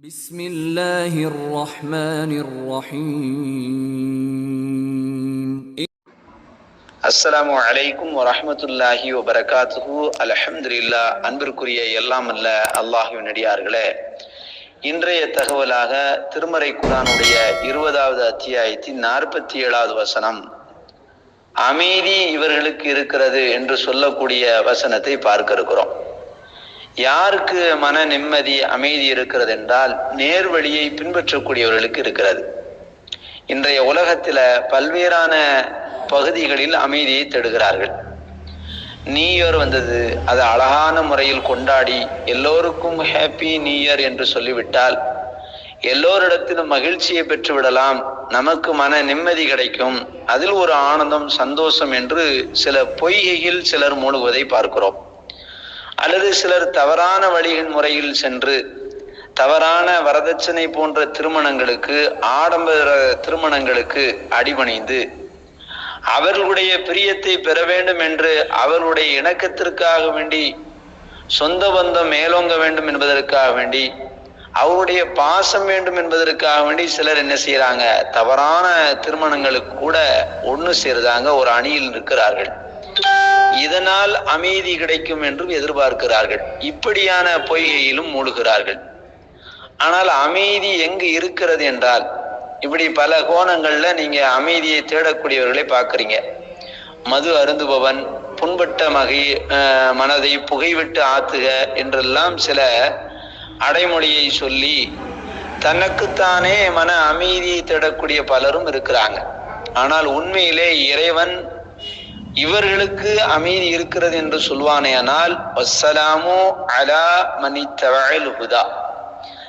بسم الله الرحمن الرحيم அஸ்ஸலாமு அலைக்கும் வரஹ்மத்துல்லாஹி வபரகாத்துஹு அல்ஹம்துலில்லா அன்பிற்குரிய எல்லாம் அல்ல அல்லாஹுவின் நடிகார்களே இன்றைய தகவலாக திருமறை குரானுடைய இருபதாவது அத்தியாயத்தின் நாற்பத்தி ஏழாவது வசனம் அமைதி இவர்களுக்கு இருக்கிறது என்று சொல்லக்கூடிய வசனத்தை பார்க்க இருக்கிறோம் யாருக்கு மன நிம்மதி அமைதி இருக்கிறது என்றால் நேர்வழியை பின்பற்றக்கூடியவர்களுக்கு இருக்கிறது. இன்றைய உலகத்தில் பல்வேறான பகுதிகளில் அமைதியை தேடுகிறார்கள். நியூ இயர் வந்தது. அதை அழகான முறையில் கொண்டாடி எல்லோருக்கும் ஹாப்பி நியூ இயர் என்று சொல்லிவிட்டால் எல்லோரிடத்திலும் மகிழ்ச்சியை பெற்று விடலாம். நமக்கு மன நிம்மதி கிடைக்கும். அதில் ஒரு ஆனந்தம் சந்தோஷம் என்று சில பொய்கையில் சிலர் மூழ்குவதை பார்க்கிறோம். அல்லது சிலர் தவறான வழியின் முறையில் சென்று தவறான வரதட்சணை போன்ற திருமணங்களுக்கு ஆடம்பர திருமணங்களுக்கு அடிபணிந்து அவர்களுடைய பிரியத்தை பெற வேண்டும் என்று அவர்களுடைய இணக்கத்திற்காக வேண்டி சொந்த பந்தம் மேலோங்க வேண்டும் என்பதற்காக வேண்டி அவருடைய பாசம் வேண்டும் என்பதற்காக வேண்டி சிலர் என்ன செய்யறாங்க? தவறான திருமணங்களுக்கு கூட ஒன்று சேருதாங்க ஒரு அணியில் இருக்கிறார்கள் இதனால் அமைதி கிடைக்கும் என்றும் எதிர்பார்க்கிறார்கள். இப்படியான பொய்கையிலும் மூழ்கிறார்கள். ஆனால் அமைதி எங்கு இருக்கிறது என்றால் இப்படி பல கோணங்கள்ல நீங்க அமைதியை தேடக்கூடியவர்களை பார்க்குறீங்க. மது அருந்துபவன் புண்பட்ட மகை மனதை புகைவிட்டு ஆத்துக என்றெல்லாம் சில அடைமொழியை சொல்லி தனக்குத்தானே மன அமைதியை தேடக்கூடிய பலரும் இருக்கிறாங்க. ஆனால் உண்மையிலே இறைவன் இவர்களுக்கு அமைதி இருக்கிறது என்று சொல்வானேயானால் வஸ்ஸலாமு அலா மனித்தவல் ஹுதா.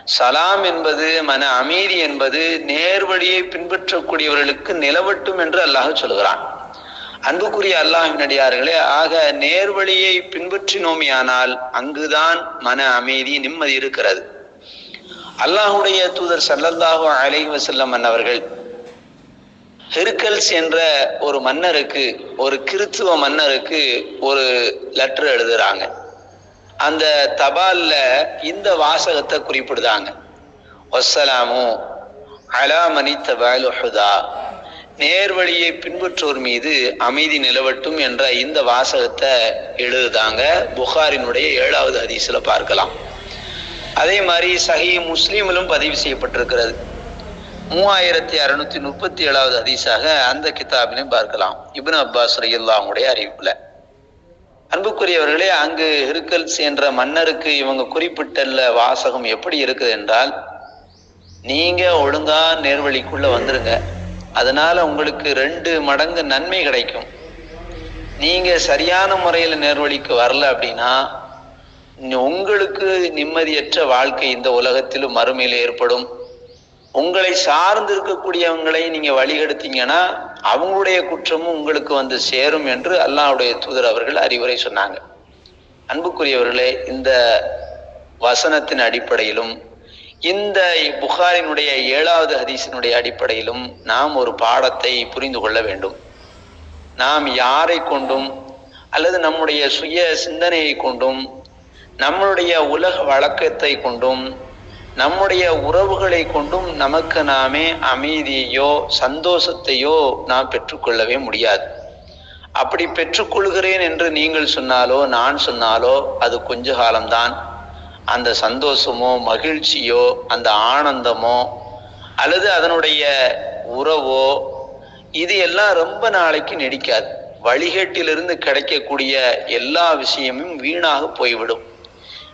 சலாம் என்பது மன அமைதி என்பது நேர்வழியை பின்பற்றக்கூடியவர்களுக்கு நிலவட்டும் என்று அல்லாஹ் சொல்கிறான். அன்புக்குரிய அல்லாஹினடியார்களே ஆக நேர்வழியை பின்பற்றினோமியானால் அங்குதான் மன அமைதி நிம்மதி இருக்கிறது. அல்லாஹுடைய தூதர் சல்லல்லாஹு அலைஹி அவர்கள் ஹெருக்கல்ஸ் ஹெர்கல்ஸ் என்ற ஒரு மன்னருக்கு ஒரு கிறித்துவ மன்னருக்கு ஒரு லெட்டர் எழுதுறாங்க. அந்த தபால்ல இந்த வாசகத்தை குறிப்பிடுதாங்க. வசலாமு அலாமணி தபால் ஹுதா. நேர்வழியை பின்பற்றோர் மீது அமைதி நிலவட்டும் என்ற இந்த வாசகத்தை எழுதுதாங்க. புகாரினுடைய ஏழாவது ஹதீஸில் பார்க்கலாம். அதே மாதிரி சஹி முஸ்லீமிலும் பதிவு செய்யப்பட்டிருக்கிறது. மூவாயிரத்தி அறுநூத்தி முப்பத்தி ஏழாவது ஹதீஸாக அந்த கிதாபிலையும் பார்க்கலாம். இபின் அப்பாஸ் ரயில்லாவுடைய அறிவிப்புல. அன்புக்குரியவர்களே அங்கு ஹிருக்கல்ஸ் என்ற மன்னருக்கு இவங்க குறிப்பிட்டல்ல வாசகம் எப்படி இருக்குது என்றால் நீங்க ஒழுங்கா நேர்வழிக்குள்ள வந்துருங்க. அதனால உங்களுக்கு ரெண்டு மடங்கு நன்மை கிடைக்கும். நீங்க சரியான முறையில் நேர்வழிக்கு வரல அப்படின்னா உங்களுக்கு நிம்மதியற்ற வாழ்க்கை இந்த உலகத்திலும் மறுமையில் ஏற்படும். உங்களை சார்ந்து இருக்கக்கூடியவங்களை நீங்க வழிகெடுத்தீங்கன்னா அவங்களுடைய குற்றமும் உங்களுக்கு வந்து சேரும் என்று அல்லாஹ்வுடைய தூதர் அவர்கள் அறிவுரை சொன்னாங்க. அன்புக்குரியவர்களே இந்த வசனத்தின் அடிப்படையிலும் இந்த புகாரினுடைய ஏழாவது ஹதீஸினுடைய அடிப்படையிலும் நாம் ஒரு பாடத்தை புரிந்து கொள்ள வேண்டும். நாம் யாரை கொண்டும் அல்லது நம்முடைய சுய சிந்தனையை கொண்டும் நம்மளுடைய உலக வழக்கத்தை கொண்டும் நம்முடைய உறவுகளை கொண்டும் நமக்கு நாமே அமைதியையோ சந்தோஷத்தையோ நாம் பெற்றுக்கொள்ளவே முடியாது. அப்படி பெற்றுக்கொள்கிறேன் என்று நீங்கள் சொன்னாலோ நான் சொன்னாலோ அது கொஞ்ச காலம்தான். அந்த சந்தோஷமோ மகிழ்ச்சியோ அந்த ஆனந்தமோ அல்லது அதனுடைய உறவோ இது எல்லாம் ரொம்ப நாளைக்கு நடிக்காது. வழிகேட்டிலிருந்து கிடைக்கக்கூடிய எல்லா விஷயமும் வீணாக போய்விடும்.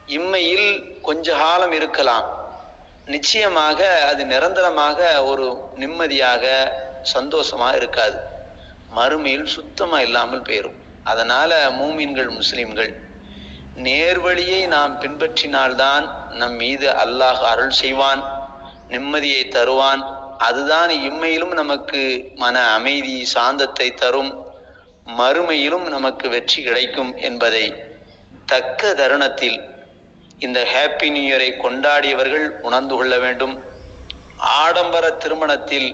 இம்மையில் கொஞ்ச காலம் இருக்கலாம். நிச்சயமாக அது நிரந்தரமாக ஒரு நிம்மதியாக சந்தோஷமாக இருக்காது. மறுமையில் சுத்தமாக இல்லாமல் போயிரும். அதனால மூமின்கள் முஸ்லிம்கள் நேர்வழியை நாம் பின்பற்றினால்தான் நம் மீது அல்லாஹ் அருள் செய்வான் நிம்மதியை தருவான். அதுதான் இம்மையிலும் நமக்கு மன அமைதி சாந்தத்தை தரும். மறுமையிலும் நமக்கு வெற்றி கிடைக்கும் என்பதை தக்க தருணத்தில் இந்த ஹாப்பி நியூ இயரை கொண்டாடியவர்கள் உணர்ந்து கொள்ள வேண்டும். ஆடம்பர திருமணத்தில்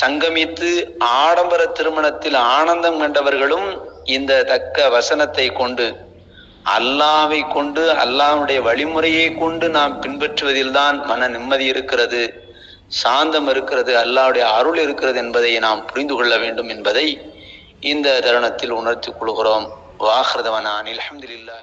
சங்கமித்து ஆடம்பர திருமணத்தில் ஆனந்தம் கண்டவர்களும் இந்த தக்க வசனத்தை கொண்டு அல்லாவை கொண்டு அல்லாவுடைய வழிமுறையை கொண்டு நாம் பின்பற்றுவதில் தான் மன நிம்மதி இருக்கிறது சாந்தம் இருக்கிறது அல்லாவுடைய அருள் இருக்கிறது என்பதை நாம் புரிந்து கொள்ள வேண்டும் என்பதை இந்த தருணத்தில் உணர்த்திக் கொள்கிறோம். வாஹ்ரதவனான். அலமதுல்லா